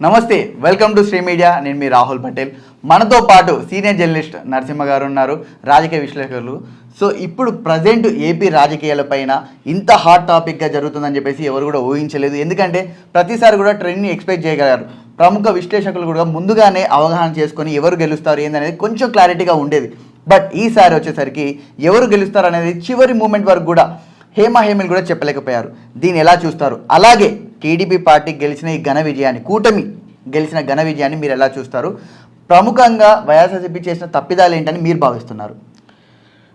నమస్తే welcome to Shri media. నేను మీ రాహుల్ పటేల్. మనతో పాటు సీనియర్ జర్నలిస్ట్ నరసింహ గారు ఉన్నారు రాజకీయ విశ్లేషకులు. సో ఇప్పుడు ప్రజెంట్ ఏపీ రాజకీయాలపైన ఇంత హాట్ టాపిక్గా జరుగుతుందని చెప్పేసి ఎవరు కూడా ఊహించలేదు. ఎందుకంటే ప్రతిసారి కూడా ట్రెండ్ని ఎక్స్పెక్ట్ చేయగలరు. ప్రముఖ విశ్లేషకులు కూడా ముందుగానే అవగాహన చేసుకొని ఎవరు గెలుస్తారు ఏందనేది కొంచెం క్లారిటీగా ఉండేది. బట్ ఈసారి వచ్చేసరికి ఎవరు గెలుస్తారు అనేది చివరి మూమెంట్ వరకు కూడా హేమ హేమలు కూడా చెప్పలేకపోయారు. దీన్ని ఎలా చూస్తారు? అలాగే టీడీపీ పార్టీ గెలిచిన ఈ ఘన విజయాన్ని కూటమి గెలిచిన ఘన విజయాన్ని మీరు ఎలా చూస్తారు? ప్రముఖంగా వైఎస్ఆర్సీపీ చేసిన తప్పిదాలు ఏంటని మీరు భావిస్తున్నారు?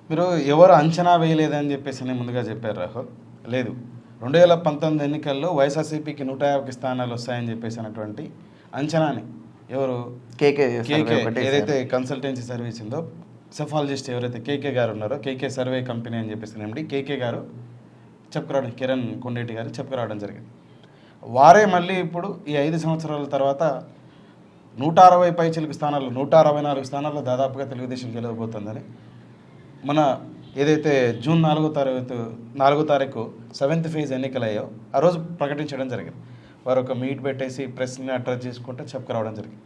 మీరు ఎవరు అంచనా వేయలేదని చెప్పేసి నేను ముందుగా చెప్పారు రాహుల్. లేదు. రెండు వేల పంతొమ్మిది ఎన్నికల్లో వైఎస్ఆర్సీపీకి నూట యాభై స్థానాలు వస్తాయని చెప్పేసి అన్నటువంటి అంచనాని ఎవరు? కేకే ఏదైతే కన్సల్టెన్సీ సర్వీస్ ఉందో సెఫాలజిస్ట్ ఎవరైతే కేకే గారు ఉన్నారో కేకే సర్వే కంపెనీ అని చెప్పేసి కేకే గారు చెప్పుకురావడం కిరణ్ కొండేటి గారు చెప్పుకురావడం జరిగింది. వారే మళ్ళీ ఇప్పుడు ఈ ఐదు సంవత్సరాల తర్వాత నూట అరవై పైచిలకు స్థానాలు నూట అరవై నాలుగు స్థానాల్లో దాదాపుగా తెలుగుదేశం గెలవబోతుందని మన ఏదైతే జూన్ నాలుగో తారీఖు నాలుగో తారీఖు సెవెంత్ ఫేజ్ ఎన్నికలయ్యో ఆ రోజు ప్రకటించడం జరిగింది. వారు ఒక మీట్ పెట్టేసి ప్రెస్ని అడ్రస్ చేసుకుంటే చెప్పుకురావడం జరిగింది.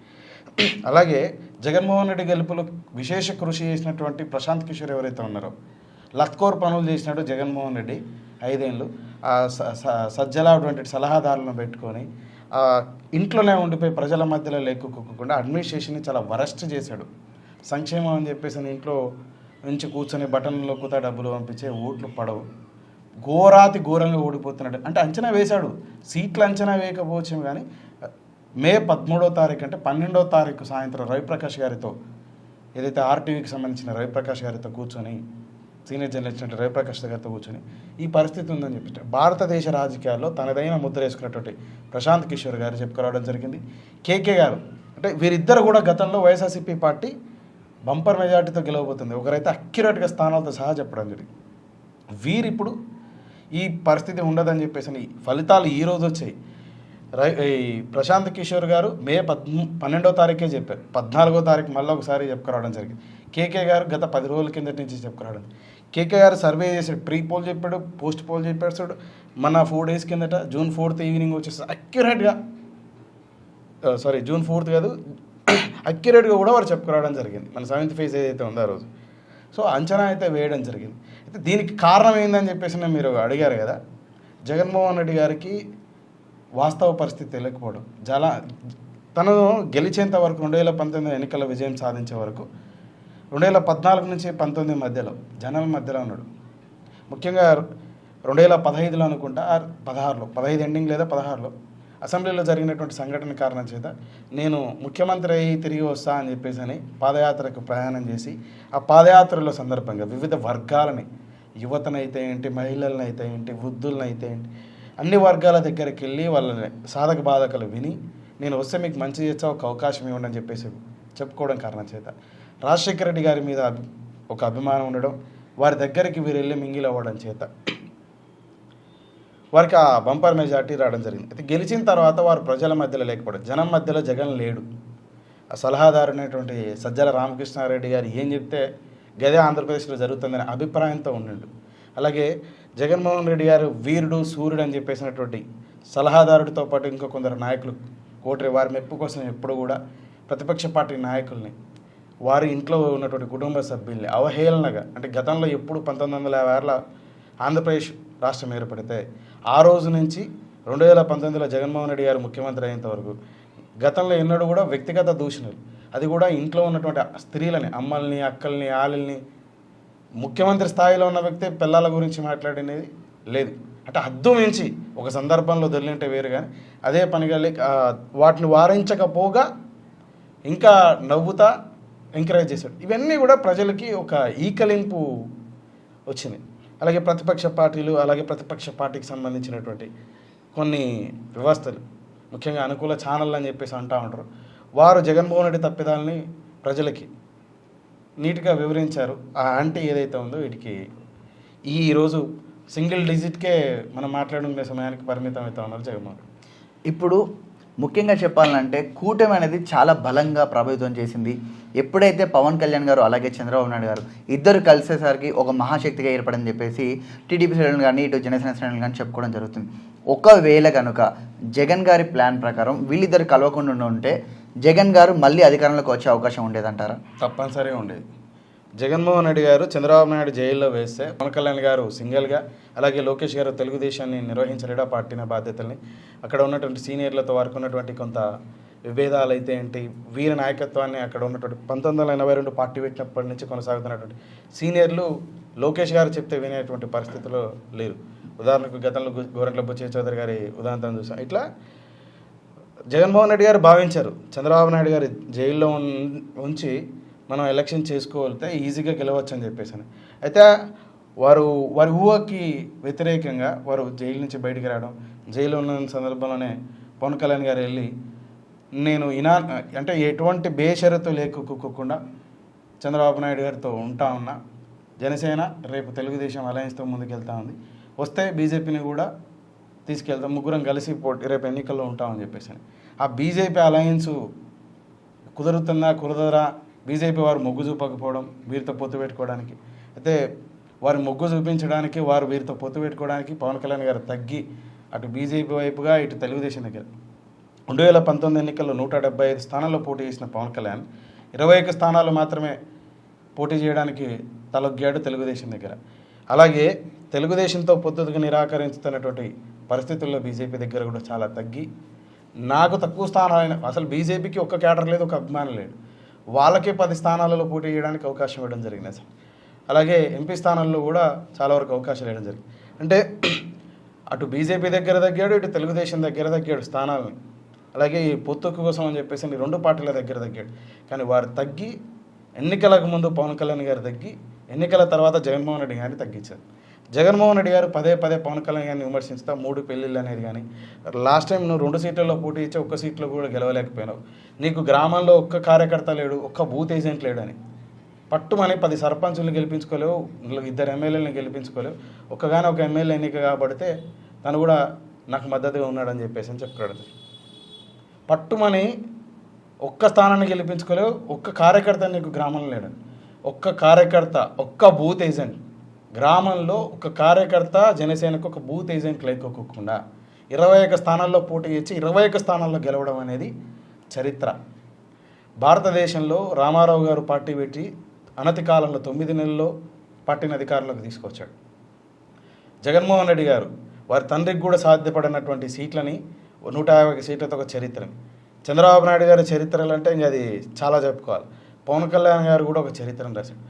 అలాగే జగన్మోహన్ రెడ్డి గెలుపులో విశేష కృషి చేసినటువంటి ప్రశాంత్ కిషోర్ ఎవరైతే ఉన్నారో లత్కోర్ పనులు చేసినట్టు జగన్మోహన్ రెడ్డి. ఐదేళ్ళు ఆ సలహాదారులను పెట్టుకొని ఇంట్లోనే ఉండిపోయి ప్రజల మధ్యలో లేకుకోకుండా అడ్మినిస్ట్రేషన్ని చాలా వరస్ట్ చేశాడు. సంక్షేమం అని చెప్పేసి అని ఇంట్లో నుంచి కూర్చొని బటన్లో కూత డబ్బులు పంపించే ఓట్లు పడవు. ఘోరాతి ఘోరంగా ఓడిపోతున్నాడు. అంటే అంచనా వేశాడు. సీట్లు అంచనా వేయకపోవచ్చు కానీ మే పదమూడో తారీఖు అంటే పన్నెండో తారీఖు సాయంత్రం రవిప్రకాష్ గారితో ఏదైతే ఆర్టీవీకి సంబంధించిన రవిప్రకాష్ గారితో కూర్చొని సీనియర్ జర్నలిస్ట్ అంటే రవిప్రకాష్ గారితో కూర్చొని ఈ పరిస్థితి ఉందని చెప్పి భారతదేశ రాజకీయాల్లో తనదైన ముద్ర వేసుకున్నటువంటి ప్రశాంత్ కిషోర్ గారు చెప్పుకురావడం జరిగింది. కేకే గారు అంటే వీరిద్దరు కూడా గతంలో వైఎస్ఆర్సీపీ పార్టీ బంపర్ మెజార్టీతో గెలవబోతుంది. ఒకరైతే అక్యురేట్గా స్థానాలతో సహా చెప్పడం జరిగింది. వీరిప్పుడు ఈ పరిస్థితి ఉండదని చెప్పేసి ఫలితాలు ఈ రోజు వచ్చాయి. రై ఈ ప్రశాంత్ కిషోర్ గారు మే పద్ పన్నెండో తారీఖే చెప్పారు. పద్నాలుగో తారీఖు మళ్ళీ ఒకసారి చెప్పుకురావడం జరిగింది. కేకే గారు గత పది రోజుల కిందటి నుంచి చెప్పుకురావడం కేకే గారు సర్వే చేశాడు. ప్రీ పోల్ చెప్పాడు పోస్ట్ పోల్ చెప్పాడు చూడు మన ఫోర్ డేస్ కిందట జూన్ ఫోర్త్ ఈవినింగ్ వచ్చేసి అక్యురేట్గా సారీ జూన్ ఫోర్త్ కాదు అక్యురేట్గా కూడా వారు చెప్పుకురావడం జరిగింది. మన సెవెంత్ ఫేజ్ ఏదైతే ఉందో ఆ రోజు. సో అంచనా అయితే వేయడం జరిగింది. అయితే దీనికి కారణం ఏందని చెప్పేసి నేను మీరు అడిగారు కదా. జగన్మోహన్ రెడ్డి గారికి వాస్తవ పరిస్థితి తెలియకపోవడం. చాలా తను గెలిచేంత వరకు రెండు వేల పంతొమ్మిది ఎన్నికల విజయం సాధించే వరకు రెండు వేల పద్నాలుగు నుంచి పంతొమ్మిది మధ్యలో జనం మధ్యలో ఉన్నాడు. ముఖ్యంగా రెండు వేల పదహైదులో అనుకుంటా పదహారులో పదహైదు ఎండింగ్ లేదా పదహారులో అసెంబ్లీలో జరిగినటువంటి సంఘటన కారణం చేత నేను ముఖ్యమంత్రి అయ్యి తిరిగి వస్తా అని చెప్పేసి అని పాదయాత్రకు ప్రయాణం చేసి ఆ పాదయాత్రలో సందర్భంగా వివిధ వర్గాలని యువతనైతే ఏంటి మహిళలనైతే అయితే ఏంటి వృద్ధులనైతే ఏంటి అన్ని వర్గాల దగ్గరికి వెళ్ళి వాళ్ళని సాధక బాధకలు విని నేను వస్తే మీకు మంచి చేస్తా ఒక అవకాశం ఇవ్వండి అని చెప్పేసి చెప్పుకోవడం కారణం చేత. రాజశేఖర రెడ్డి గారి మీద ఒక అభిమానం ఉండడం వారి దగ్గరికి వీరు వెళ్ళి మింగిల్ అవ్వడం చేత. వారికి ఆ బంపర్ మెజార్టీ రావడం జరిగింది. అయితే గెలిచిన తర్వాత వారు ప్రజల మధ్యలో లేకపోవడం జనం మధ్యలో జగన్ లేడు. ఆ సలహాదారు అనేటువంటి సజ్జల రామకృష్ణారెడ్డి గారు ఏం చెప్తే గదే ఆంధ్రప్రదేశ్లో జరుగుతుందనే అభిప్రాయంతో ఉండిండు. అలాగే జగన్మోహన్ రెడ్డి గారు వీరుడు సూర్యుడు అని చెప్పేసినటువంటి సలహాదారుడితో పాటు ఇంకా కొందరు నాయకులు కోటరి వారి మెప్పు కోసం ఎప్పుడు కూడా ప్రతిపక్ష పార్టీ నాయకుల్ని వారి ఇంట్లో ఉన్నటువంటి కుటుంబ సభ్యుల్ని అవహేళనగా అంటే గతంలో ఎప్పుడు పంతొమ్మిది వందల యాభై ఆరులో ఆంధ్రప్రదేశ్ రాష్ట్రం ఏర్పడితే ఆ రోజు నుంచి రెండు వేల పంతొమ్మిదిలో జగన్మోహన్ రెడ్డి గారు ముఖ్యమంత్రి అయ్యేంత వరకు గతంలో ఎన్నడూ కూడా వ్యక్తిగత దూషణలు అది కూడా ఇంట్లో ఉన్నటువంటి స్త్రీలని అమ్మల్ని అక్కల్ని ఆళ్ళని ముఖ్యమంత్రి స్థాయిలో ఉన్న వ్యక్తి పిల్లల గురించి మాట్లాడినది లేదు. అంటే అద్దు మించి ఒక సందర్భంలో దొరికింటే వేరు కానీ అదే పనిగా లేక వాటిని వారించకపోగా ఇంకా నవ్వుతా ఎంకరేజ్ చేశాడు. ఇవన్నీ కూడా ప్రజలకి ఒక ఈకలింపు వచ్చింది. అలాగే ప్రతిపక్ష పార్టీలు అలాగే ప్రతిపక్ష పార్టీకి సంబంధించినటువంటి కొన్ని వ్యవస్థలు ముఖ్యంగా అనుకూల ఛానల్ అని చెప్పేసి అంటూ ఉంటారు. వారు జగన్మోహన్ రెడ్డి తప్పిదాలని ప్రజలకి నీట్గా వివరించారు. ఆ యాంటీ ఏదైతే ఉందో వీటికి ఈరోజు సింగిల్ డిజిట్కే మనం మాట్లాడుకునే సమయానికి పరిమితం అవుతా ఉన్నారు జగన్మోహన్ ఇప్పుడు ముఖ్యంగా చెప్పాలంటే కూటమి అనేది చాలా బలంగా ప్రభావితం చేసింది. ఎప్పుడైతే పవన్ కళ్యాణ్ గారు అలాగే చంద్రబాబు నాయుడు గారు ఇద్దరు కలిసేసరికి ఒక మహాశక్తిగా ఏర్పడని చెప్పేసి టీడీపీ శ్రేణులు కానీ ఇటు జనసేన శ్రేణులు కానీ చెప్పుకోవడం జరుగుతుంది. ఒకవేళ కనుక జగన్ గారి ప్లాన్ ప్రకారం వీళ్ళిద్దరు కలవకుండా ఉంటే జగన్ గారు మళ్ళీ అధికారంలోకి వచ్చే అవకాశం ఉండేదంటారా? తప్పనిసరిగా ఉండేది. జగన్మోహన్ రెడ్డి గారు చంద్రబాబు నాయుడు జైల్లో వేస్తే పవన్ కళ్యాణ్ గారు సింగిల్గా అలాగే లోకేష్ గారు తెలుగుదేశాన్ని నిర్వహించలేడా పార్టీన బాధ్యతల్ని? అక్కడ ఉన్నటువంటి సీనియర్లతో వారికి ఉన్నటువంటి కొంత విభేదాలు అయితే ఏంటి? వీరి నాయకత్వాన్ని అక్కడ ఉన్నటువంటి పంతొమ్మిది వందల ఎనభై రెండు పార్టీ పెట్టినప్పటి నుంచి కొనసాగుతున్నటువంటి సీనియర్లు లోకేష్ గారు చెప్తే వినేటువంటి పరిస్థితుల్లో లేరు. ఉదాహరణకు గతంలో గోరంట్ల బుచ్చయ్య చౌదరి గారి ఉదాహరణ చూసాం. ఇట్లా జగన్మోహన్ రెడ్డి గారు భావించారు. చంద్రబాబు నాయుడు గారి జైల్లో ఉంచి మనం ఎలక్షన్ చేసుకోగలిగితే ఈజీగా గెలవచ్చు అని చెప్పేసి అని. అయితే వారు వారి ఊహకి వ్యతిరేకంగా వారు జైలు నుంచి బయటికి రావడం జైలు ఉన్న సందర్భంలోనే పవన్ కళ్యాణ్ గారు వెళ్ళి నేను ఇనా అంటే ఎటువంటి బేషరతు లేకుండా చంద్రబాబు నాయుడు గారితో ఉంటా ఉన్నా జనసేన రేపు తెలుగుదేశం అలయన్స్తో ముందుకెళ్తా ఉంది వస్తే బీజేపీని కూడా తీసుకెళ్తాం ముగ్గురం కలిసి పోటీ రేపు ఎన్నికల్లో ఉంటామని చెప్పేసి ఆ బీజేపీ అలయన్స్ కుదురుతుందా కుదరదా బీజేపీ వారు మొగ్గు చూపకపోవడం వీరితో పొత్తు పెట్టుకోవడానికి. అయితే వారి మొగ్గు చూపించడానికి వారు వీరితో పొత్తు పెట్టుకోవడానికి పవన్ కళ్యాణ్ గారు తగ్గి అటు బీజేపీ వైపుగా ఇటు తెలుగుదేశం దగ్గర. రెండు వేల పంతొమ్మిది ఎన్నికల్లో నూట డెబ్బై ఐదు స్థానాల్లో పోటీ చేసిన పవన్ కళ్యాణ్ ఇరవై ఒక్క స్థానాలు మాత్రమే పోటీ చేయడానికి తలొగ్గాడు తెలుగుదేశం దగ్గర. అలాగే తెలుగుదేశంతో పొత్తుకు నిరాకరించుతున్నటువంటి పరిస్థితుల్లో బీజేపీ దగ్గర కూడా చాలా తగ్గి. నాకు తక్కువ స్థానాలైన అసలు బీజేపీకి ఒక్క కేటర్ లేదు ఒక అభిమానం లేడు వాళ్ళకే పది స్థానాలలో పోటీ చేయడానికి అవకాశం ఇవ్వడం జరిగింది అసలు అలాగే ఎంపీ స్థానాల్లో కూడా చాలా వరకు అవకాశాలు ఇవ్వడం జరిగింది. అంటే అటు బీజేపీ దగ్గర తగ్గాడు ఇటు తెలుగుదేశం దగ్గర తగ్గాడు స్థానాలని అలాగే ఈ పొత్తు కోసం అని చెప్పేసి ఈ రెండు పార్టీల దగ్గర తగ్గాడు. కానీ వారు తగ్గి ఎన్నికలకు ముందు పవన్ కళ్యాణ్ గారు తగ్గి ఎన్నికల తర్వాత జగన్మోహన్ రెడ్డి గారిని తగ్గించారు. జగన్మోహన్ రెడ్డి గారు పదే పదే పవన్ కళ్యాణ్ గారిని విమర్శిస్తా మూడు పెళ్ళిళ్ళు అనేది కానీ లాస్ట్ టైం నువ్వు రెండు సీట్లలో పోటీ ఇచ్చి ఒక్క సీట్లో కూడా గెలవలేకపోయినావు. నీకు గ్రామంలో ఒక్క కార్యకర్త లేడు ఒక్క బూత్ ఏజెంట్ లేడు అని పట్టుమని పది సర్పంచులు గెలిపించుకోలేవు ఇద్దరు ఎమ్మెల్యేలను గెలిపించుకోలేవు. ఒక్కగానే ఒక ఎమ్మెల్యే ఎన్నిక కాబడితే తను కూడా నాకు మద్దతుగా ఉన్నాడని చెప్పేసి అని చెప్తాడు పట్టుమని ఒక్క స్థానాన్ని గెలిపించుకోలేవు ఒక్క కార్యకర్త నీకు గ్రామంలో లేడు ఒక్క కార్యకర్త ఒక్క బూత్ ఏజెంట్. గ్రామంలో ఒక కార్యకర్త జనసేనకు ఒక బూత్ ఏజెంట్ లేకోకుండా ఇరవై ఒక్క స్థానాల్లో పోటీ ఇచ్చి ఇరవై ఒక్క స్థానాల్లో గెలవడం అనేది చరిత్ర. భారతదేశంలో రామారావు గారు పార్టీ పెట్టి అనతి కాలంలో తొమ్మిది నెలల్లో పార్టీని అధికారంలోకి తీసుకొచ్చాడు. జగన్మోహన్ రెడ్డి గారు వారి తండ్రికి కూడా సాధ్యపడినటువంటి సీట్లని నూట యాభై సీట్లతో ఒక చరిత్రని. చంద్రబాబు నాయుడు గారి చరిత్రలు అంటే ఇంక అది చాలా చెప్పుకోవాలి. పవన్ కళ్యాణ్ గారు కూడా ఒక చరిత్రను రాశాడు.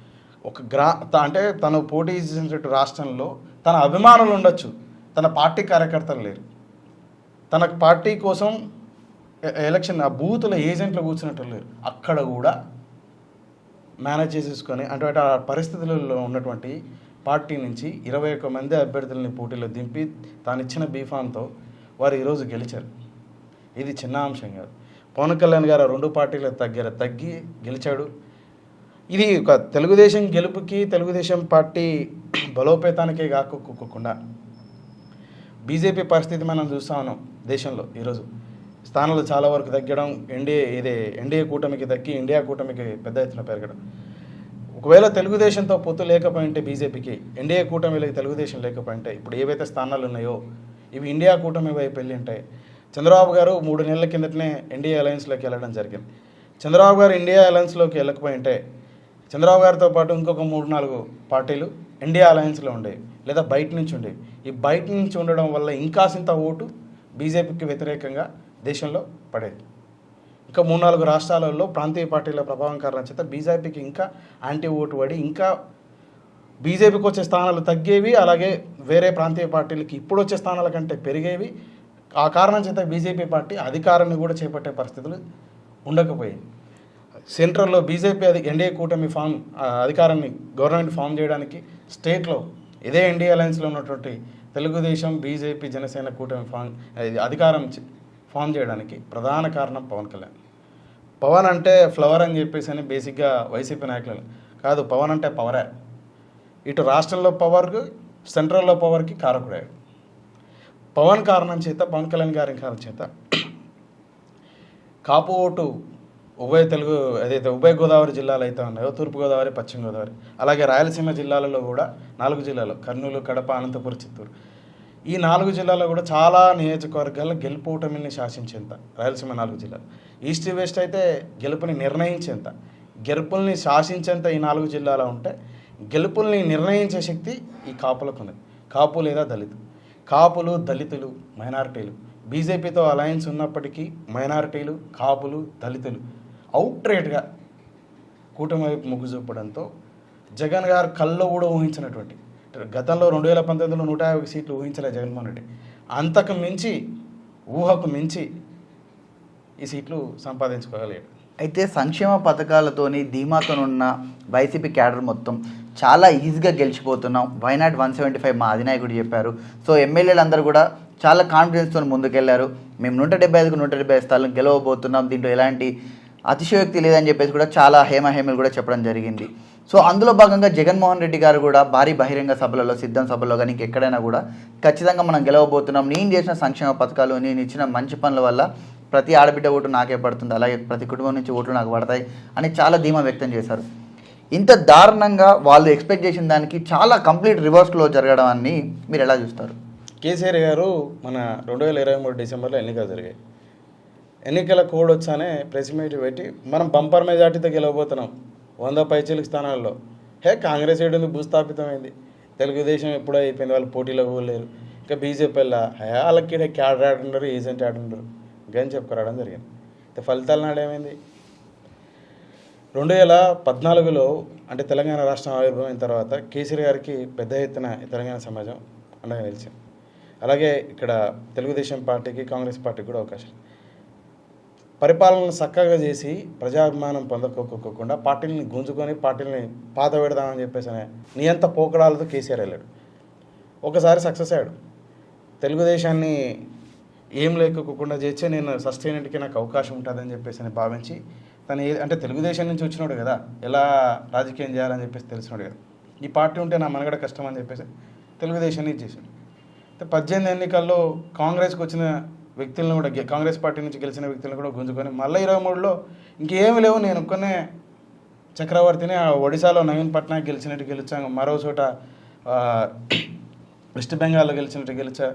ఒక గ్రా అంటే తను పోటీ చేసినటువంటి రాష్ట్రంలో తన అభిమానులు ఉండొచ్చు. తన పార్టీ కార్యకర్తలు లేరు. తన పార్టీ కోసం ఎలక్షన్ ఆ బూతుల ఏజెంట్లు కూర్చున్నట్టు లేరు. అక్కడ కూడా మేనేజ్ చేసేసుకొని అంటే ఆ పరిస్థితులలో ఉన్నటువంటి పార్టీ నుంచి ఇరవై ఒక్క మంది అభ్యర్థులని పోటీలో దింపి తాను ఇచ్చిన బీఫామ్తో వారు ఈరోజు గెలిచారు. ఇది చిన్న అంశం కాదు. పవన్ కళ్యాణ్ గారు రెండు పార్టీల దగ్గర తగ్గి గెలిచాడు. ఇది ఒక తెలుగుదేశం గెలుపుకి తెలుగుదేశం పార్టీ బలోపేతానికే కాకుండా బీజేపీ పరిస్థితి మనం చూస్తా ఉన్నాం దేశంలో ఈరోజు. స్థానాలు చాలా వరకు తగ్గడం ఎన్డీఏ ఇదే ఎన్డీఏ కూటమికి తగ్గి ఇండియా కూటమికి పెద్ద ఎత్తున పెరగడం. ఒకవేళ తెలుగుదేశంతో పొత్తు లేకపోయింటే బీజేపీకి ఎన్డీఏ కూటమిలోకి తెలుగుదేశం లేకపోయింటే ఇప్పుడు ఏవైతే స్థానాలు ఉన్నాయో ఇవి ఇండియా కూటమి వైపు వెళ్ళి ఉంటాయి చంద్రబాబు గారు మూడు నెలల కిందటనే ఎన్డీఏ అలయన్స్లోకి వెళ్ళడం జరిగింది. చంద్రబాబు గారు ఇండియా అలయన్స్లోకి వెళ్ళకపోయింటే చంద్రబాబు గారితో పాటు ఇంకొక మూడు నాలుగు పార్టీలు ఇండియా అలయన్స్లో ఉండేవి లేదా బయట నుంచి ఉండేవి ఈ బయట నుంచి ఉండడం వల్ల ఇంకాసింత ఓటు బీజేపీకి వ్యతిరేకంగా దేశంలో పడేది. ఇంకా మూడు నాలుగు రాష్ట్రాలలో ప్రాంతీయ పార్టీల ప్రభావం కారణం చేత బీజేపీకి ఇంకా యాంటీ ఓటు పడి ఇంకా బీజేపీకి వచ్చే స్థానాలు తగ్గేవి అలాగే వేరే ప్రాంతీయ పార్టీలకి ఇప్పుడు వచ్చే స్థానాల కంటే పెరిగేవి. ఆ కారణం చేత బీజేపీ పార్టీ అధికారాన్ని కూడా చేపట్టే పరిస్థితులు ఉండకపోయాయి. సెంట్రల్లో బీజేపీ అది ఎన్డీఏ కూటమి ఫామ్ అధికారాన్ని గవర్నమెంట్ ఫామ్ చేయడానికి స్టేట్లో ఇదే ఎన్డీఏ అలయన్స్లో ఉన్నటువంటి తెలుగుదేశం బీజేపీ జనసేన కూటమి ఫామ్ అధికారం ఫామ్ చేయడానికి ప్రధాన కారణం పవన్ కళ్యాణ్. పవన్ అంటే ఫ్లవర్ అని చెప్పేసి అని బేసిక్గా వైసీపీ నాయకులు కాదు పవన్ అంటే పవరే. ఇటు రాష్ట్రంలో పవర్కు సెంట్రల్లో పవర్కి కారకుడాడు పవన్ కారణం చేత పవన్ కళ్యాణ్ గారి కారణం చేత కాపు ఓటు ఉభయ తెలుగు ఏదైతే ఉభయ గోదావరి జిల్లాలు అయితే ఉన్నాయో తూర్పుగోదావరి పశ్చిమ గోదావరి అలాగే రాయలసీమ జిల్లాలలో కూడా నాలుగు జిల్లాలు కర్నూలు కడప అనంతపురం చిత్తూరు. ఈ నాలుగు జిల్లాలో కూడా చాలా నియోజకవర్గాల్లో గెలుపోటమిని శాసించేంత రాయలసీమ నాలుగు జిల్లాలు. ఈస్ట్ వెస్ట్ అయితే గెలుపుని నిర్ణయించేంత గెలుపుల్ని శాసించేంత ఈ నాలుగు జిల్లాలో ఉంటే గెలుపుల్ని నిర్ణయించే శక్తి ఈ కాపులకు ఉంది కాపు లేదా దళితు. కాపులు దళితులు మైనారిటీలు. బీజేపీతో అలయన్స్ ఉన్నప్పటికీ మైనారిటీలు కాపులు దళితులు అవుట్రేట్గా కూటమి వైపు మొగ్గు చూపడంతో జగన్ గారు కల్లో కూడా ఊహించినటువంటి గతంలో రెండు వేల పంతొమ్మిదిలో నూట యాభై సీట్లు ఊహించలే జగన్మోహన్ రెడ్డి. అంతకు మించి ఊహకు మించి ఈ సీట్లు సంపాదించుకోగలిగాడు. అయితే సంక్షేమ పథకాలతోని ధీమాతోనున్న వైసీపీ క్యాడర్ మొత్తం చాలా ఈజీగా గెలిచిపోతున్నాం. Why not one seventy five మా అధినాయకుడు చెప్పారు. సో ఎమ్మెల్యేలు అందరూ కూడా చాలా కాన్ఫిడెన్స్తో ముందుకెళ్ళారు. మేము నూట డెబ్బై ఐదుకు నూట డెబ్బై ఐదు స్థానాలు గెలవబోతున్నాం. దీంట్లో ఎలాంటి అతిశయోక్తి లేదని చెప్పేసి కూడా చాలా హేమహేమలు కూడా చెప్పడం జరిగింది. సో అందులో భాగంగా జగన్మోహన్ రెడ్డి గారు కూడా భారీ బహిరంగ సభలలో సిద్ధం సభలో కానీ ఇంకెక్కడైనా కూడా ఖచ్చితంగా మనం గెలవబోతున్నాం. నేను చేసిన సంక్షేమ పథకాలు నేను ఇచ్చిన మంచి పనుల వల్ల ప్రతి ఆడబిడ్డ ఓటు నాకే పడుతుంది. అలాగే ప్రతి కుటుంబం నుంచి ఓట్లు నాకు పడతాయి అని చాలా ధీమా వ్యక్తం చేశారు. ఇంత దారుణంగా వాళ్ళు ఎక్స్పెక్ట్ చేసిన దానికి చాలా కంప్లీట్ రివర్స్లో జరగడం అని మీరు ఎలా చూస్తారు? కేసీఆర్ గారు మన రెండు వేల ఇరవై మూడు డిసెంబర్లో ఎన్నికలు జరిగాయి. ఎన్నికల కోడ్ వచ్చానే ప్రెస్ మీట్ పెట్టి మనం బంపర్ మెజార్టీతో గెలవబోతున్నాం. వంద పైచీలకు స్థానాల్లో. హే కాంగ్రెస్ ఏడు భూస్థాపితమైంది. తెలుగుదేశం ఎప్పుడో అయిపోయింది వాళ్ళు పోటీలో పోలేరు ఇంకా బీజేపీ వెళ్ళా హే వాళ్ళకి క్యాడర్ ఆడుండరు ఏజెంట్ ఆడుండరు. గని చెప్పుకురావడం జరిగింది. అయితే ఫలితాల నాడు ఏమైంది? రెండు వేల పద్నాలుగులో అంటే తెలంగాణ రాష్ట్రం ఆవిర్భావం తర్వాత కేసీఆర్ గారికి పెద్ద ఎత్తున తెలంగాణ సమాజం అండగా నిలిచింది. అలాగే ఇక్కడ తెలుగుదేశం పార్టీకి కాంగ్రెస్ పార్టీకి కూడా అవకాశం పరిపాలన చక్కగా చేసి ప్రజాభిమానం పొందకోకుండా పార్టీని గుంజుకొని పార్టీని పాత పెడదామని చెప్పేసి అనే అంత పోకడాలతో కేసీఆర్ వెళ్ళాడు. ఒకసారి సక్సెస్ అయ్యాడు. తెలుగుదేశాన్ని ఏం లేకోకుండా చేస్తే నేను సస్టైనట్కి నాకు అవకాశం ఉంటుందని చెప్పేసి అని భావించి తను ఏ అంటే తెలుగుదేశం నుంచి వచ్చినాడు కదా ఎలా రాజకీయం చేయాలని చెప్పేసి తెలిసినాడు కదా. ఈ పార్టీ ఉంటే నా మనగడ కష్టం అని చెప్పేసి తెలుగుదేశాన్ని ఇచ్చేసాడు పద్దెనిమిది ఎన్నికల్లో కాంగ్రెస్కి వచ్చిన వ్యక్తులను కూడా కాంగ్రెస్ పార్టీ నుంచి గెలిచిన వ్యక్తులను కూడా గుంజుకొని మళ్ళీ ఇరవై మూడులో ఇంకేమి లేవు నేను ఒక్కనే చక్రవర్తిని ఆ ఒడిశాలో నవీన్ పట్నాయక్ గెలిచినట్టు గెలిచాను మరో చోట వెస్ట్ బెంగాల్లో గెలిచినట్టు గెలిచా.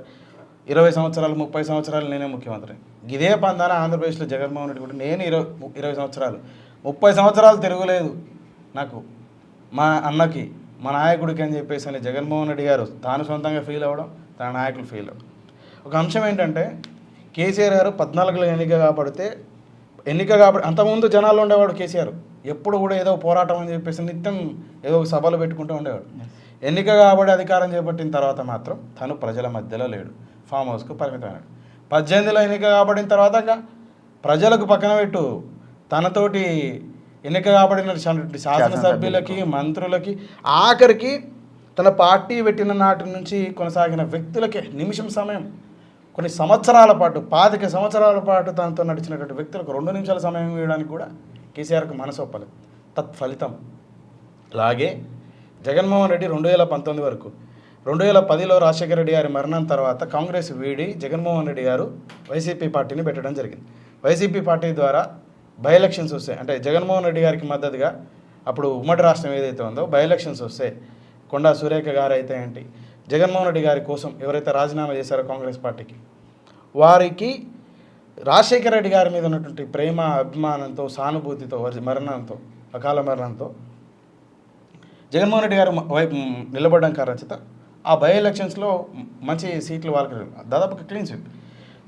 ఇరవై సంవత్సరాలు ముప్పై సంవత్సరాలు నేనే ముఖ్యమంత్రి. ఇదే పందాన ఆంధ్రప్రదేశ్లో జగన్మోహన్ రెడ్డి కూడా నేను ఇరవై ఇరవై సంవత్సరాలు. ముప్పై సంవత్సరాలు తిరగలేదు నాకు. మా అన్నకి మా నాయకుడికి అని చెప్పేసి అని జగన్మోహన్ రెడ్డి గారు తాను సొంతంగా ఫీల్ అవ్వడం తన నాయకులు ఫీల్ అవ్వడం. ఒక అంశం ఏంటంటే కేసీఆర్ గారు పద్నాలుగులో ఎన్నిక కాబడితే ఎన్నిక కాబట్టి అంతకుముందు జనాల్లో ఉండేవాడు కేసీఆర్. ఎప్పుడు కూడా ఏదో పోరాటం అని చెప్పేసి నిత్యం ఏదో ఒక సభలు పెట్టుకుంటూ ఉండేవాడు. ఎన్నిక కాబడి అధికారం చేపట్టిన తర్వాత మాత్రం తను ప్రజల మధ్యలో లేడు. ఫామ్ హౌస్కు పరిమితమైనాడు. పద్దెనిమిదిలో ఎన్నిక కాబడిన తర్వాత ప్రజలకు పక్కన పెట్టు. తనతోటి ఎన్నిక కాబడిన శాసనసభ్యులకి మంత్రులకి ఆఖరికి తన పార్టీ పెట్టిన నాటి నుంచి కొనసాగిన వ్యక్తులకి నిమిషం సమయం. కొన్ని సంవత్సరాల పాటు పాతిక సంవత్సరాల పాటు తనతో నడిచినటువంటి వ్యక్తులకు రెండు నిమిషాల సమయం ఇవ్వడానికి కూడా కేసీఆర్కు మనసు ఒప్పలేదు. తత్ఫలితం. అలాగే జగన్మోహన్ రెడ్డి రెండు వేల పంతొమ్మిది వరకు రెండు వేల పదిలో రాజశేఖర రెడ్డి గారి మరణం తర్వాత కాంగ్రెస్ వీడి జగన్మోహన్ రెడ్డి గారు వైసీపీ పార్టీని పెట్టడం జరిగింది. వైసీపీ పార్టీ ద్వారా బై ఎలక్షన్స్ వస్తాయి. అంటే జగన్మోహన్ రెడ్డి గారికి మద్దతుగా అప్పుడు ఉమ్మడి రాష్ట్రం ఏదైతే ఉందో బై ఎలక్షన్స్ వస్తాయి. కొండా సురేఖ గారు అయితే ఏంటి జగన్మోహన్ రెడ్డి గారి కోసం ఎవరైతే రాజీనామా చేశారో కాంగ్రెస్ పార్టీకి వారికి రాజశేఖర రెడ్డి గారి మీద ఉన్నటువంటి ప్రేమ అభిమానంతో సానుభూతితో వారి మరణంతో అకాల మరణంతో జగన్మోహన్ రెడ్డి గారు వైపు నిలబడడం కారణచిత ఆ బై ఎలక్షన్స్లో మంచి సీట్లు వాళ్ళకి దాదాపు క్లీన్ స్వీప్.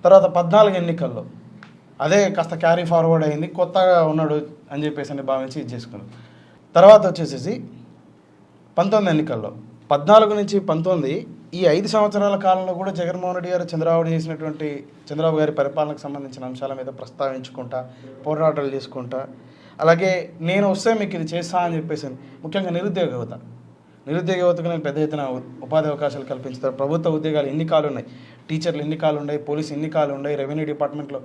తర్వాత పద్నాలుగు ఎన్నికల్లో అదే కాస్త క్యారీ ఫార్వర్డ్ అయింది కొత్తగా ఉన్నాడు అని చెప్పేసి అని భావించి ఇది చేసుకున్నాడు తర్వాత వచ్చేసేసి పంతొమ్మిది ఎన్నికల్లో పద్నాలుగు నుంచి పంతొమ్మిది ఈ ఐదు సంవత్సరాల కాలంలో కూడా జగన్మోహన్ రెడ్డి గారు చంద్రబాబు చేసినటువంటి చంద్రబాబు గారి పరిపాలనకు సంబంధించిన అంశాల మీద ప్రస్తావించుకుంటా పోరాటాలు చేసుకుంటా. అలాగే నేను వస్తే మీకు ఇది చేస్తా అని చెప్పేసి ముఖ్యంగా నిరుద్యోగ యువత. నిరుద్యోగ యువతకు నేను పెద్ద ఎత్తున ఉపాధి అవకాశాలు కల్పించుతారు ప్రభుత్వ ఉద్యోగాలు ఎన్ని కాలు ఉన్నాయి? టీచర్లు ఎన్ని కాలు ఉన్నాయి? పోలీసు ఎన్ని కాలు ఉన్నాయి? రెవెన్యూ డిపార్ట్మెంట్లో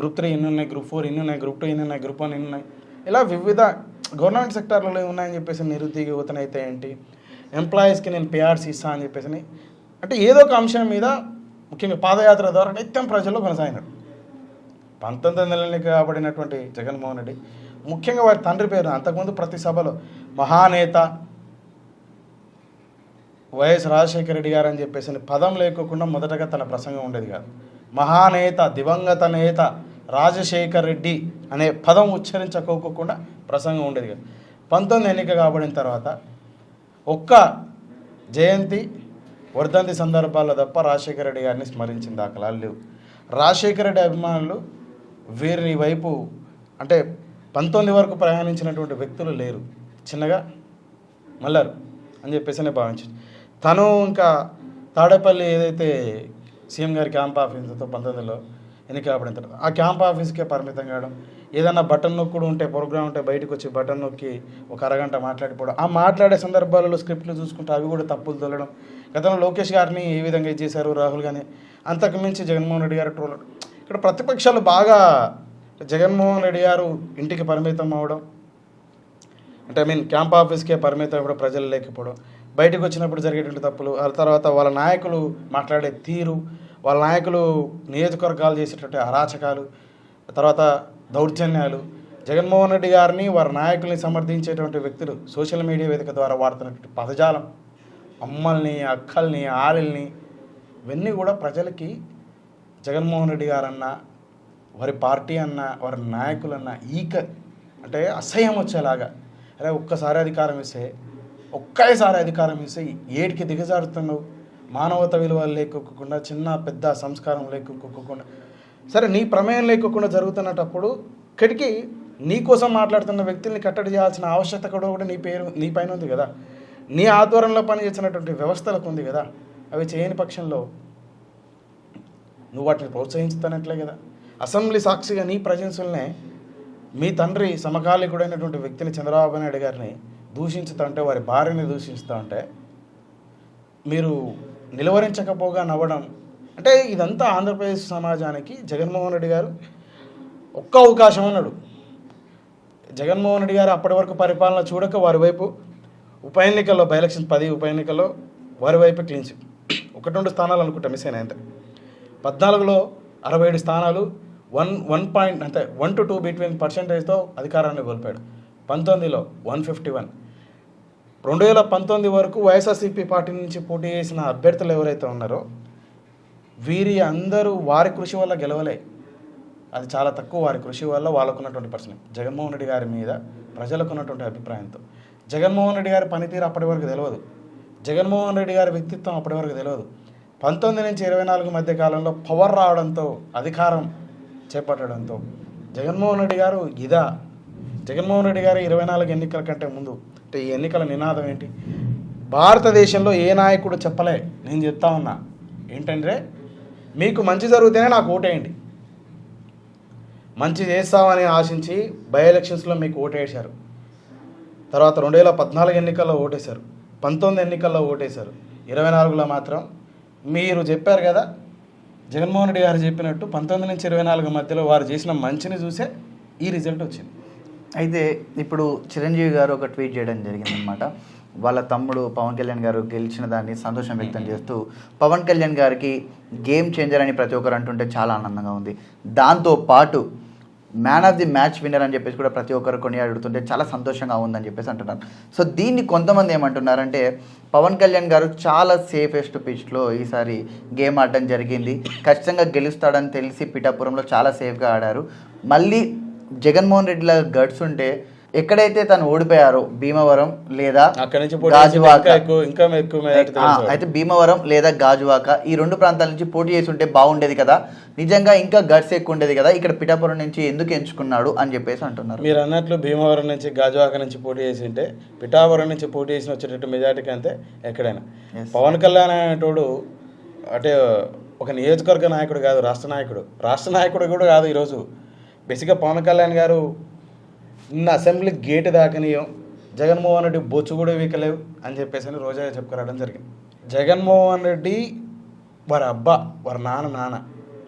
గ్రూప్ త్రీ ఎన్ని ఉన్నాయి? గ్రూప్ ఫోర్ ఎన్ని ఉన్నాయి? గ్రూప్ టూ ఎన్ని ఉన్నాయి? గ్రూప్ వన్ ఎన్ని ఉన్నాయి? ఇలా వివిధ గవర్నమెంట్ సెక్టార్లలో ఉన్నాయని చెప్పేసి నిరుద్యోగ యువతనైతే ఏంటి? ఎంప్లాయీస్కి నేను పిఆర్సీ ఇస్తా అని చెప్పేసి అంటే ఏదో ఒక అంశం మీద ముఖ్యంగా పాదయాత్ర ద్వారా నిత్యం ప్రజల్లో కొనసాగినాడు పంతొమ్మిది నెలలకి కాబడినటువంటి జగన్మోహన్ రెడ్డి ముఖ్యంగా వారి తండ్రి పేరు అంతకుముందు ప్రతి సభలో మహానేత వైఎస్ రాజశేఖర రెడ్డి గారు అని చెప్పేసి అని పదం లేకోకుండా మొదటగా తన ప్రసంగం ఉండేది కాదు. మహానేత దివంగత నేత రాజశేఖర్ రెడ్డి అనే పదం ఉచ్చరించకోకుండా ప్రసంగం ఉండేది కాదు. పంతొమ్మిది ఎన్నిక కాబడిన తర్వాత ఒక్క జయంతి వర్ధంతి సందర్భాల్లో తప్ప రాజశేఖర రెడ్డి గారిని స్మరించిన దాఖలాలు లేవు. రాజశేఖర రెడ్డి అభిమానులు వీరిని వైపు అంటే పంతొమ్మిది వరకు ప్రయాణించినటువంటి వ్యక్తులు లేరు. చిన్నగా మళ్ళారు అని చెప్పేసి నేను తను ఇంకా తాడేపల్లి ఏదైతే సీఎం గారి క్యాంప్ ఆఫీసుతో పంతొమ్మిదిలో వెనక కాబడిన తర్వాత ఆ క్యాంప్ ఆఫీస్కే పరిమితం కావడం ఏదన్నా బటన్ నొక్కుడు ఉంటే ప్రోగ్రామ్ ఉంటే బయటకు వచ్చి బటన్ నొక్కి ఒక అరగంట మాట్లాడిపోవడం. ఆ మాట్లాడే సందర్భాలలో స్క్రిప్ట్లు చూసుకుంటే అవి కూడా తప్పులు తొలడం గతంలో లోకేష్ గారిని ఏ విధంగా ఇది చేశారు రాహుల్ గాని అంతకు మించి జగన్మోహన్ రెడ్డి గారు ట్రోల్. ఇక్కడ ప్రతిపక్షాలు బాగా జగన్మోహన్ రెడ్డి గారు ఇంటికి పరిమితం అవడం. అంటే ఐ మీన్ క్యాంప్ ఆఫీస్కే పరిమితం అవ్వడం ప్రజలు లేకపోవడం. బయటకు వచ్చినప్పుడు జరిగేటువంటి తప్పులు ఆ తర్వాత వాళ్ళ నాయకులు మాట్లాడే తీరు వాళ్ళ నాయకులు నియోజకవర్గాలు చేసేటటువంటి అరాచకాలు తర్వాత దౌర్జన్యాలు. జగన్మోహన్ రెడ్డి గారిని వారి నాయకుల్ని సమర్థించేటువంటి వ్యక్తులు సోషల్ మీడియా వేదిక ద్వారా వాడుతున్నటువంటి పదజాలం. అమ్మల్ని అక్కల్ని ఆలిల్ని ఇవన్నీ కూడా ప్రజలకి జగన్మోహన్ రెడ్డి గారన్నా వారి పార్టీ అన్న వారి నాయకులన్నా ఈక అంటే అసహ్యం వచ్చేలాగా. అరే ఒక్కసారి అధికారం ఇస్తే ఒక్కసారి అధికారం ఇస్తే ఏటికి దిగజారుతున్నావు? మానవత విలువలు లేకుండా చిన్న పెద్ద సంస్కారం లేకుండా సరే నీ ప్రమేయం లేకోకుండా జరుగుతున్నటప్పుడు ఇక్కడికి నీ కోసం మాట్లాడుతున్న వ్యక్తుల్ని కట్టడి చేయాల్సిన ఆవశ్యకత కూడా కూడా నీ పేరు నీ పైన ఉంది కదా. నీ ఆధ్వర్యంలో పనిచేసినటువంటి వ్యవస్థలకు ఉంది కదా. అవి చేయని పక్షంలో నువ్వు వాటిని ప్రోత్సహించుతానట్లే కదా. అసెంబ్లీ సాక్షిగా నీ ప్రజెన్సుల్నే మీ తండ్రి సమకాలికుడైనటువంటి వ్యక్తిని చంద్రబాబు నాయుడు గారిని దూషించుతా ఉంటే వారి భార్యని దూషిస్తూ ఉంటే మీరు నిలువరించకపోగా నవ్వడం. అంటే ఇదంతా ఆంధ్రప్రదేశ్ సమాజానికి జగన్మోహన్ రెడ్డి గారు ఒక్క అవకాశం అన్నాడు. జగన్మోహన్ రెడ్డి గారు అప్పటి వరకు పరిపాలన చూడక వారి వైపు ఉప ఎన్నికల్లో బై పది ఉప ఎన్నికల్లో వారి వైపు క్లీన్ స్వీప్ ఒకటి రెండు స్థానాలు అనుకుంటా మిస్ అయినా అంతే. పద్నాలుగులో అరవై ఏడు స్థానాలు వన్ వన్ పాయింట్ అంటే వన్ టు టూ బిట్వీన్ పర్సెంటేజ్తో అధికారాన్ని కోల్పోయాడు. పంతొమ్మిదిలో వన్ ఫిఫ్టీ వన్ రెండు వేల పంతొమ్మిది వరకు వైఎస్ఆర్సీపీ పార్టీ నుంచి పోటీ చేసిన అభ్యర్థులు ఎవరైతే ఉన్నారో వీరి అందరూ వారి కృషి వల్ల గెలవలే. అది చాలా తక్కువ వారి కృషి వల్ల వాళ్ళకున్నటువంటి పర్సన్ జగన్మోహన్ రెడ్డి గారి మీద ప్రజలకు ఉన్నటువంటి అభిప్రాయంతో. జగన్మోహన్ రెడ్డి గారి పనితీరు అప్పటి వరకు తెలియదు జగన్మోహన్ రెడ్డి గారి వ్యక్తిత్వం అప్పటి వరకు తెలియదు పంతొమ్మిది నుంచి ఇరవై నాలుగు మధ్య కాలంలో పవర్ రావడంతో అధికారం చేపట్టడంతో జగన్మోహన్ రెడ్డి గారు ఇదా జగన్మోహన్ రెడ్డి గారు ఇరవై నాలుగు ఎన్నికల కంటే ముందు అంటే ఈ ఎన్నికల నినాదం ఏంటి? భారతదేశంలో ఏ నాయకుడు చెప్పలే? నేను చెప్తా ఉన్నా. ఏంటంటే మీకు మంచి జరిగితేనే నాకు ఓటేయండి. మంచి చేస్తామని ఆశించి బై ఎలక్షన్స్లో మీకు ఓటేశారు. తర్వాత రెండు వేల పద్నాలుగు ఎన్నికల్లో ఓటేశారు. పంతొమ్మిది ఎన్నికల్లో ఓటేశారు. ఇరవై నాలుగులో మాత్రం మీరు చెప్పారు కదా జగన్మోహన్ రెడ్డి గారు చెప్పినట్టు పంతొమ్మిది నుంచి ఇరవై నాలుగు మధ్యలో వారు చేసిన మంచిని చూసే ఈ రిజల్ట్ వచ్చింది. అయితే ఇప్పుడు చిరంజీవి గారు ఒక ట్వీట్ చేయడం జరిగిందనమాట వాళ్ళ తమ్ముడు పవన్ కళ్యాణ్ గారు గెలిచిన దాన్ని సంతోషం వ్యక్తం చేస్తూ పవన్ కళ్యాణ్ గారికి గేమ్ చేంజర్ అని ప్రతి ఒక్కరు అంటుంటే చాలా ఆనందంగా ఉంది. దాంతో పాటు man of the match winner అని చెప్పేసి కూడా ప్రతి ఒక్కరు కొని అడుగుతుంటే చాలా సంతోషంగా ఉందని చెప్పేసి అంటున్నారు. సో దీన్ని కొంతమంది ఏమంటున్నారంటే పవన్ కళ్యాణ్ గారు చాలా సేఫెస్ట్ పిచ్లో ఈసారి గేమ్ ఆడడం జరిగింది. ఖచ్చితంగా గెలుస్తాడని తెలిసి పిఠాపురంలో చాలా సేఫ్గా ఆడారు. మళ్ళీ జగన్మోహన్ రెడ్డిలా గడ్స్ ఉంటే ఎక్కడైతే తను ఓడిపోయారో భీమవరం లేదా గాజువాక. అయితే భీమవరం లేదా గాజువాక ఈ రెండు ప్రాంతాల నుంచి పోటీ చేసి ఉంటే బాగుండేది కదా. నిజంగా ఇంకా గట్స్ ఎక్కువ ఉండేది కదా. ఇక్కడ పిఠాపురం నుంచి ఎందుకు ఎంచుకున్నాడు అని చెప్పేసి అంటున్నారు. మీరు అన్నట్లు భీమవరం నుంచి గాజువాక నుంచి పోటీ చేసి ఉంటే పిఠాపురం నుంచి పోటీ చేసిన వచ్చేటట్టు మెజార్టీకి అంతే ఎక్కడైనా. పవన్ కళ్యాణ్ అనేటోడు అంటే ఒక నియోజకవర్గ నాయకుడు కాదు రాష్ట్ర నాయకుడు. రాష్ట్ర నాయకుడు కూడా కాదు ఈరోజు. బేసిక్గా పవన్ కళ్యాణ్ గారు నిన్న అసెంబ్లీ గేటు దాకనీయం జగన్మోహన్ రెడ్డి బొచ్చు కూడా వీకలేవు అని చెప్పేసి అని రోజా చెప్పుకురావడం జరిగింది. జగన్మోహన్ రెడ్డి వారి అబ్బా వారి నాన్న నాన్న.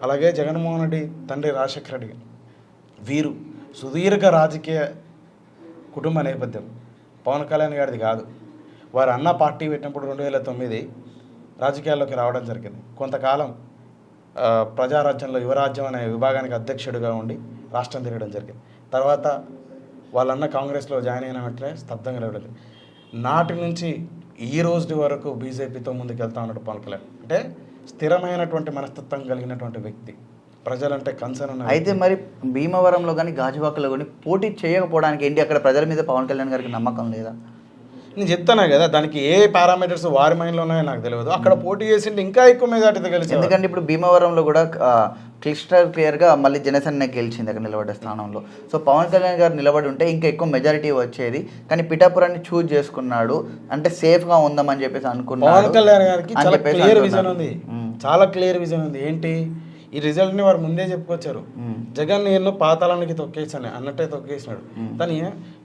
అలాగే జగన్మోహన్ రెడ్డి తండ్రి రాజశేఖర రెడ్డి వీరు సుదీర్ఘ రాజకీయ కుటుంబ నేపథ్యం. పవన్ కళ్యాణ్ గారిది కాదు. వారు అన్న పార్టీ పెట్టినప్పుడు రెండు వేల తొమ్మిది రాజకీయాల్లోకి రావడం జరిగింది. కొంతకాలం ప్రజారాజ్యంలో యువరాజ్యం అనే విభాగానికి అధ్యక్షుడిగా ఉండి రాష్ట్రం తిరగడం జరిగింది. తర్వాత వాళ్ళన్న కాంగ్రెస్లో జాయిన్ అయిన వెంటనే స్తబ్దంగా లేవడం నాటి నుంచి ఈ రోజు వరకు బీజేపీతో ముందుకు వెళ్తా ఉన్నాడు పవన్ కళ్యాణ్. అంటే స్థిరమైనటువంటి మనస్తత్వం కలిగినటువంటి వ్యక్తి. ప్రజలంటే కన్సర్న్ అయితే మరి భీమవరంలో కానీ గాజువాకలో కానీ పోటీ చేయకపోవడానికి ఏంటి అక్కడ ప్రజల మీద పవన్ కళ్యాణ్ గారికి నమ్మకం లేదా? నేను చెప్తాను కదా దానికి ఏ పారామీటర్స్ వారి మైండ్లో ఉన్నాయో నాకు తెలియదు. అక్కడ పోటీ చేసింటే ఇంకా ఎక్కువ మెజార్టీతో గెలిచి ఎందుకంటే ఇప్పుడు భీమవరంలో కూడా క్లిస్టర్ క్లియర్గా మళ్ళీ జనసేన గెలిచింది అక్కడ నిలబడే స్థానంలో. సో పవన్ కళ్యాణ్ గారు నిలబడి ఉంటే ఇంకా ఎక్కువ మెజారిటీ వచ్చేది. కానీ పిఠాపురాన్ని చూజ్ చేసుకున్నాడు. అంటే సేఫ్గా ఉందామని చెప్పేసి అనుకున్నాడు పవన్ కళ్యాణ్ గారికి చాలా క్లియర్ విజన్. ఉంది. మ్మ్. చాలా క్లియర్ విజన్ ఉంది. ఏంటి? ఈ రిజల్ట్ని వారు ముందే చెప్పుకొచ్చారు. జగన్ నేను పాతాళానికి తొక్కేసాను అన్నట్టే తొక్కేసినాడు. కానీ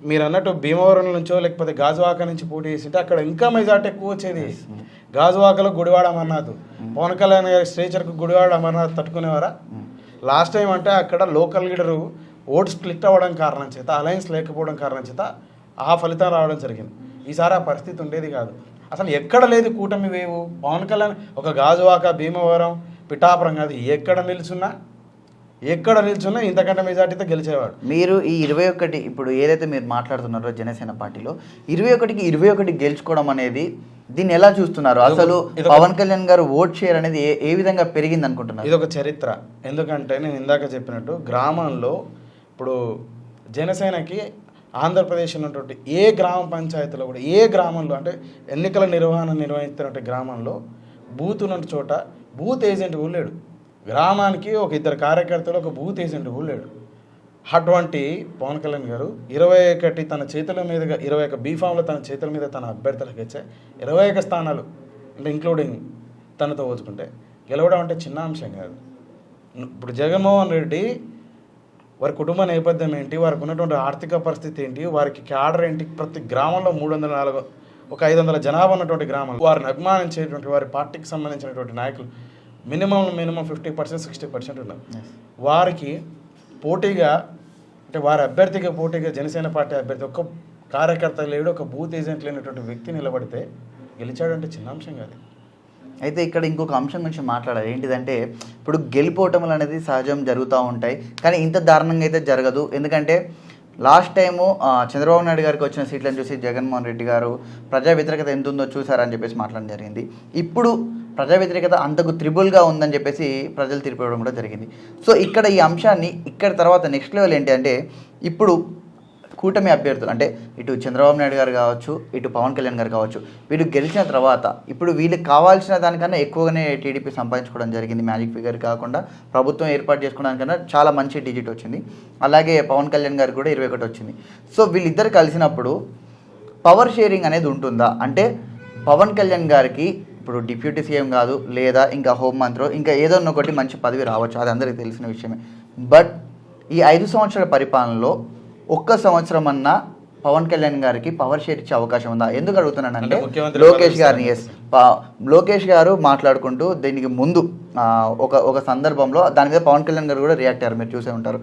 మీరు అన్నట్టు భీమవరం నుంచో లేకపోతే గాజువాక నుంచి పోటీ చేసింటే అక్కడ ఇంకా మెజార్టీ ఎక్కువ వచ్చేది. గాజువాకలో గుడివాడ అమర్నాథ్. పవన్ కళ్యాణ్ గారి స్ట్రేచర్కు గుడివాడ అమర్నాథ్ తట్టుకునేవారా? లాస్ట్ టైం అంటే అక్కడ లోకల్ లీడరు ఓట్ స్ప్లిట్ అవ్వడం కారణం చేత అలయన్స్ లేకపోవడం కారణం చేత ఆ ఫలితం రావడం జరిగింది. ఈసారి ఆ పరిస్థితి ఉండేది కాదు. అసలు ఎక్కడ లేదు కూటమి వేవు. పవన్ కళ్యాణ్ ఒక గాజువాక భీమవరం పిఠాపురం కాదు ఎక్కడ నిల్చున్నా ఎక్కడ నిల్చున్నా ఇంతకంటే మెజార్టీతో గెలిచేవాడు. మీరు ఈ ఇరవై ఒకటి ఇప్పుడు ఏదైతే మీరు మాట్లాడుతున్నారో జనసేన పార్టీలో ఇరవై ఒకటికి ఇరవై ఒకటి గెలుచుకోవడం అనేది దీన్ని ఎలా చూస్తున్నారు? అసలు పవన్ కళ్యాణ్ గారు ఓట్ షేర్ అనేది ఏ ఏ విధంగా పెరిగింది అనుకుంటున్నారు? ఇది ఒక చరిత్ర. ఎందుకంటే నేను ఇందాక చెప్పినట్టు గ్రామంలో ఇప్పుడు జనసేనకి ఆంధ్రప్రదేశ్ ఉన్నటువంటి ఏ గ్రామ పంచాయతీలో కూడా ఏ గ్రామంలో అంటే ఎన్నికల నిర్వహణ నిర్వహిస్తున్నటువంటి గ్రామంలో బూత్ ఉన్న చోట బూత్ ఏజెంట్ కూడా లేడు. గ్రామానికి ఒక ఇద్దరు కార్యకర్తలు ఒక బూత్ ఏజెంట్ కూడా లేడు. అటువంటి పవన్ కళ్యాణ్ గారు ఇరవై ఒకటి తన చేతుల మీదుగా ఇరవై ఒక బీఫామ్లో తన చేతుల మీద తన అభ్యర్థులకు ఇచ్చే ఇరవై ఒక స్థానాలు అంటే ఇంక్లూడింగ్ తనతో పోల్చుకుంటే గెలవడం అంటే చిన్న అంశం కాదు. ఇప్పుడు జగన్మోహన్ రెడ్డి వారి కుటుంబ నేపథ్యం ఏంటి? వారికి ఉన్నటువంటి ఆర్థిక పరిస్థితి ఏంటి? వారికి క్యాడర్ ఏంటి? ప్రతి గ్రామంలో మూడు వందల నాలుగు ఒక ఐదు వందల జనాభా ఉన్నటువంటి గ్రామం వారిని అభిమానించేటువంటి వారి పార్టీకి సంబంధించినటువంటి నాయకులు minimum minimum fifty percent sixty percent ఉన్నారు. వారికి పోటీగా అంటే వారి అభ్యర్థిగా పోటీగా జనసేన పార్టీ అభ్యర్థి ఒక్క కార్యకర్త లేడు ఒక బూత్ ఏజెంట్ లేనటువంటి వ్యక్తి నిలబడితే గెలిచాడంటే చిన్న అంశం కాదు. అయితే ఇక్కడ ఇంకొక అంశం గురించి మాట్లాడాలి. ఏంటిదంటే ఇప్పుడు గెలిపోవటములు అనేది సహజం జరుగుతూ ఉంటాయి కానీ ఇంత దారుణంగా అయితే జరగదు. ఎందుకంటే లాస్ట్ టైము చంద్రబాబు నాయుడు గారికి వచ్చిన సీట్లను చూసి జగన్మోహన్ రెడ్డి గారు ప్రజా వ్యతిరేకత ఎంత ఉందో చూసారని చెప్పేసి మాట్లాడడం జరిగింది. ఇప్పుడు ప్రజా వ్యతిరేకత అంతకు త్రిబుల్గా ఉందని చెప్పేసి ప్రజలు తీర్పు ఇవ్వడం కూడా జరిగింది. సో ఇక్కడ ఈ అంశాన్ని ఇక్కడ తర్వాత నెక్స్ట్ లెవెల్ ఏంటి అంటే ఇప్పుడు కూటమి అభ్యర్థులు అంటే ఇటు చంద్రబాబు నాయుడు గారు కావచ్చు ఇటు పవన్ కళ్యాణ్ గారు కావచ్చు వీళ్ళు గెలిచిన తర్వాత ఇప్పుడు వీళ్ళకి కావాల్సిన దానికన్నా ఎక్కువగానే టీడీపీ సంపాదించుకోవడం జరిగింది. మ్యాజిక్ ఫిగర్ కాకుండా ప్రభుత్వం ఏర్పాటు చేసుకోవడానికన్నా చాలా మంచి డిజిట్ వచ్చింది. అలాగే పవన్ కళ్యాణ్ గారికి కూడా ఇరవై ఒకటి వచ్చింది. సో వీళ్ళిద్దరు కలిసినప్పుడు పవర్ షేరింగ్ అనేది ఉంటుందా? అంటే పవన్ కళ్యాణ్ గారికి ఇప్పుడు డిప్యూటీ సీఎం కాదు లేదా ఇంకా హోంమంత్రో ఇంకా ఏదో ఒకటి మంచి పదవి రావచ్చు అది అందరికీ తెలిసిన విషయమే. బట్ ఈ ఐదు సంవత్సరాల పరిపాలనలో ఒక్క సంవత్సరం అన్నా పవన్ కళ్యాణ్ గారికి పవర్ షేర్ ఇచ్చే అవకాశం ఉందా? ఎందుకు అడుగుతున్నానంటే అంటే లోకేష్ గారిని ఎస్ లోకేష్ గారు మాట్లాడుకుంటూ దీనికి ముందు ఒక ఒక సందర్భంలో దాని మీద పవన్ కళ్యాణ్ గారు కూడా రియాక్ట్ అయ్యారు. మీరు చూసే ఉంటారు.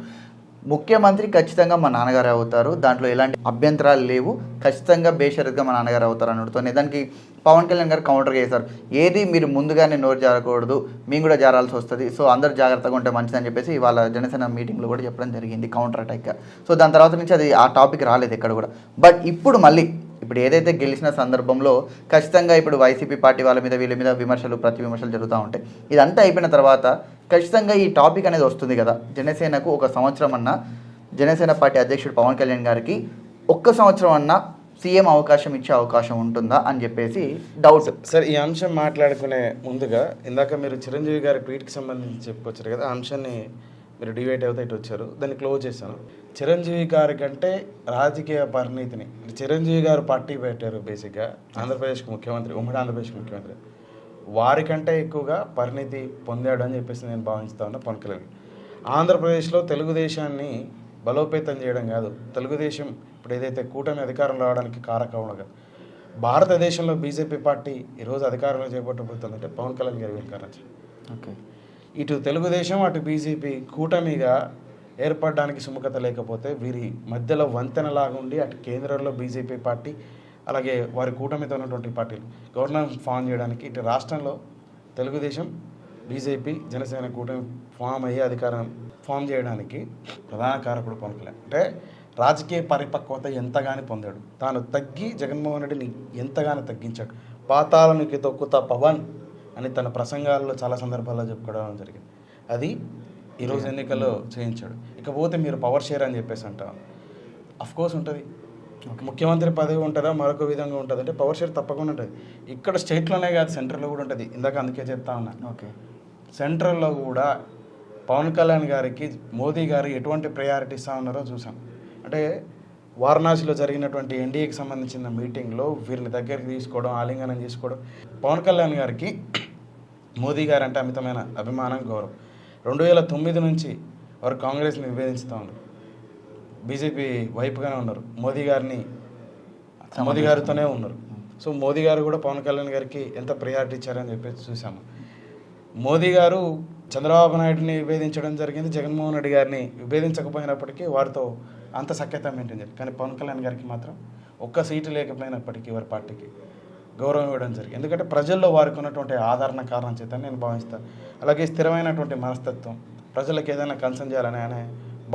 ముఖ్యమంత్రి ఖచ్చితంగా మా నాన్నగారు అవుతారు. దాంట్లో ఎలాంటి అభ్యంతరాలు లేవు. ఖచ్చితంగా బేషరత్గా మా నాన్నగారు అవుతారు అన్నట్టుతోనే దానికి పవన్ కళ్యాణ్ గారు కౌంటర్ చేశారు. ఏది మీరు ముందుగానే నోరు జారకూడదు. మేము కూడా జారాల్సి వస్తుంది. సో అందరు జాగ్రత్తగా ఉంటే మంచిదని చెప్పేసి వాళ్ళ జనసేన మీటింగ్లో కూడా చెప్పడం జరిగింది కౌంటర్ అటాక్గా. సో దాని తర్వాత నుంచి అది ఆ టాపిక్ రాలేదు ఎక్కడ కూడా. బట్ ఇప్పుడు మళ్ళీ ఇప్పుడు ఏదైతే గెలిచిన సందర్భంలో ఖచ్చితంగా ఇప్పుడు వైసీపీ పార్టీ వాళ్ళ మీద వీళ్ళ మీద విమర్శలు ప్రతి విమర్శలు జరుగుతూ ఉంటాయి. ఇదంతా అయిపోయిన తర్వాత ఖచ్చితంగా ఈ టాపిక్ అనేది వస్తుంది కదా. జనసేనకు ఒక సంవత్సరం అన్నా జనసేన పార్టీ అధ్యక్షుడు పవన్ కళ్యాణ్ గారికి ఒక్క సంవత్సరం అన్నా సీఎం అవకాశం ఇచ్చే అవకాశం ఉంటుందా అని చెప్పేసి డౌట్ సార్ ఈ అంశం మాట్లాడుకునే ముందుగా ఇందాక మీరు చిరంజీవి గారి ట్వీట్కి సంబంధించి చెప్పుకొచ్చారు కదా ఆ అంశాన్ని మీరు డివైట్ అవుతా ఇటు వచ్చారు. దాన్ని క్లోజ్ చేశాను. చిరంజీవి గారి కంటే రాజకీయ పరిణితిని చిరంజీవి గారు పార్టీ పెట్టారు బేసిక్గా ఆంధ్రప్రదేశ్కి ముఖ్యమంత్రి ఉమ్మడి ఆంధ్రప్రదేశ్కి ముఖ్యమంత్రి. వారికంటే ఎక్కువగా పరిణితి పొందాడు అని చెప్పేసి నేను భావిస్తా ఉన్నా పవన్ కళ్యాణ్. ఆంధ్రప్రదేశ్లో తెలుగుదేశాన్ని బలోపేతం చేయడం కాదు. తెలుగుదేశం ఇప్పుడు ఏదైతే కూటమి అధికారం రావడానికి కారకం కాదు భారతదేశంలో బీజేపీ పార్టీ ఈరోజు అధికారంలో చేపట్టబోతుందంటే పవన్ కళ్యాణ్ గారి వెనుకారం ఓకే. ఇటు తెలుగుదేశం అటు బీజేపీ కూటమిగా ఏర్పడడానికి సుముఖత లేకపోతే వీరి మధ్యలో వంతెనలాగా ఉండి అటు కేంద్రంలో బీజేపీ పార్టీ అలాగే వారి కూటమితో ఉన్నటువంటి పార్టీలు. గవర్నమెంట్ ఫామ్ చేయడానికి ఇటు రాష్ట్రంలో తెలుగుదేశం బీజేపీ జనసేన కూటమి ఫామ్ అయ్యే అధికారం ఫామ్ చేయడానికి ప్రధాన కారకుడు పవన్ కళ్యాణ్. అంటే రాజకీయ పరిపక్వత ఎంతగాని పొందాడు. తాను తగ్గి జగన్మోహన్ రెడ్డిని ఎంతగానో తగ్గించాడు. పాతాలనికి తొక్కుతా పవన్ అని తన ప్రసంగాల్లో చాలా సందర్భాల్లో చెప్పుకోవడం జరిగింది. అది ఈరోజు ఎన్నికల్లో చేయించాడు. ఇకపోతే మీరు పవర్ షేర్ అని చెప్పేసి అంటాం. అఫ్ కోర్స్ ఉంటుంది. ముఖ్యమంత్రి పదవి ఉంటుందా? మరొక విధంగా ఉంటుంది? అంటే పవర్ షేర్ తప్పకుండా ఉంటుంది. ఇక్కడ స్టేట్లోనే కాదు సెంట్రల్లో కూడా ఉంటుంది. ఇందాక అందుకే చెప్తా ఉన్నా. ఓకే. సెంట్రల్లో కూడా పవన్ కళ్యాణ్ గారికి మోదీ గారు ఎటువంటి ప్రయారిటీ ఇస్తా ఉన్నారో చూసాం అంటే వారణాసిలో జరిగినటువంటి ఎన్డీఏకి సంబంధించిన మీటింగ్లో వీరిని దగ్గరికి తీసుకోవడం ఆలింగనం చేసుకోవడం పవన్ కళ్యాణ్ గారికి మోదీ గారు అంటే అమితమైన అభిమానం గౌరవం. రెండు వేల తొమ్మిది నుంచి వారు కాంగ్రెస్ని విభేదిస్తూ ఉన్నారు. బీజేపీ వైపుగానే ఉన్నారు. మోదీ గారిని మోదీ గారితోనే ఉన్నారు. సో మోదీ గారు కూడా పవన్ కళ్యాణ్ గారికి ఎంత ప్రయారిటీ ఇచ్చారని చెప్పేసి చూసాము. మోదీ గారు చంద్రబాబు నాయుడిని విభేదించడం జరిగింది. జగన్మోహన్ రెడ్డి గారిని విభేదించకపోయినప్పటికీ వారితో అంత సఖ్యత మెయింటైన్ చేయాలి కానీ పవన్ కళ్యాణ్ గారికి మాత్రం ఒక్క సీటు లేకపోయినప్పటికీ వారి పార్టీకి గౌరవం ఇవ్వడం జరిగింది. ఎందుకంటే ప్రజల్లో వారికి ఉన్నటువంటి ఆదరణ కారణం చేత నేను భావిస్తాను అలాగే స్థిరమైనటువంటి మనస్తత్వం ప్రజలకు ఏదైనా కన్సర్న్ చేయాలని అనే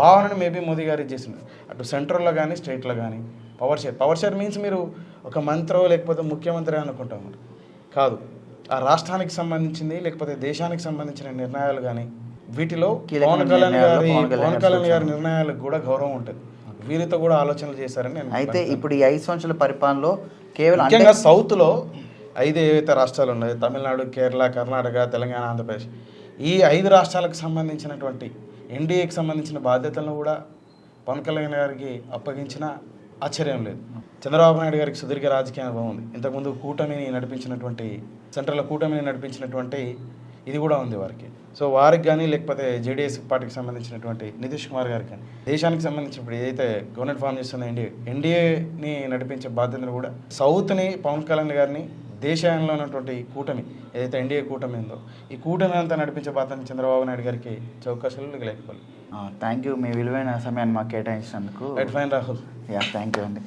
భావనని మేబీ మోదీ గారు ఇచ్చేసింది అటు సెంట్రల్లో కానీ స్టేట్లో కానీ power share. Power share means మీరు ఒక మంత్రో లేకపోతే ముఖ్యమంత్రి అనుకుంటాం మరి కాదు. ఆ రాష్ట్రానికి సంబంధించింది లేకపోతే దేశానికి సంబంధించిన నిర్ణయాలు కానీ వీటిలో పవన్ కళ్యాణ్ గారి పవన్ కళ్యాణ్ గారు నిర్ణయాలకు కూడా గౌరవం ఉంటుంది. వీరితో కూడా ఆలోచనలు చేశారని నేను అయితే ఇప్పుడు ఈ ఐదు సంవత్సరాల పరిపాలనలో కేవలం ముఖ్యంగా సౌత్లో ఐదు ఏవైతే రాష్ట్రాలు ఉన్నాయో తమిళనాడు కేరళ కర్ణాటక తెలంగాణ ఆంధ్రప్రదేశ్ ఈ ఐదు రాష్ట్రాలకు సంబంధించినటువంటి ఎన్డీఏకి సంబంధించిన బాధ్యతలను కూడా పవన్ కళ్యాణ్ గారికి అప్పగించిన ఆశ్చర్యం లేదు. చంద్రబాబు నాయుడు గారికి సుదీర్ఘ రాజకీయ అనుభవం ఉంది. ఇంతకుముందు కూటమిని నడిపించినటువంటి సెంట్రల్ కూటమిని నడిపించినటువంటి ఇది కూడా ఉంది వారికి. సో వారికి కానీ లేకపోతే జేడీఎస్ పార్టీకి సంబంధించినటువంటి నితీష్ కుమార్ గారికి కానీ దేశానికి సంబంధించి ఇప్పుడు ఏదైతే గవర్నమెంట్ ఫామ్ చేస్తున్న ఎన్డీఏ ఎన్డీఏని నడిపించే బాధ్యతను కూడా సౌత్ని పవన్ కళ్యాణ్ గారిని దేశంలో ఉన్నటువంటి కూటమి ఏదైతే ఎన్డీఏ కూటమి ఉందో ఈ కూటమి అంతా నడిపించే బాధ్యత చంద్రబాబు నాయుడు గారికి చౌకశాలు లేకపోలేదు థ్యాంక్ యూ మీ విలువైన సమయాన్ని మాకు కేటాయించినందుకు. Right fine Rahul ya thank you అండి.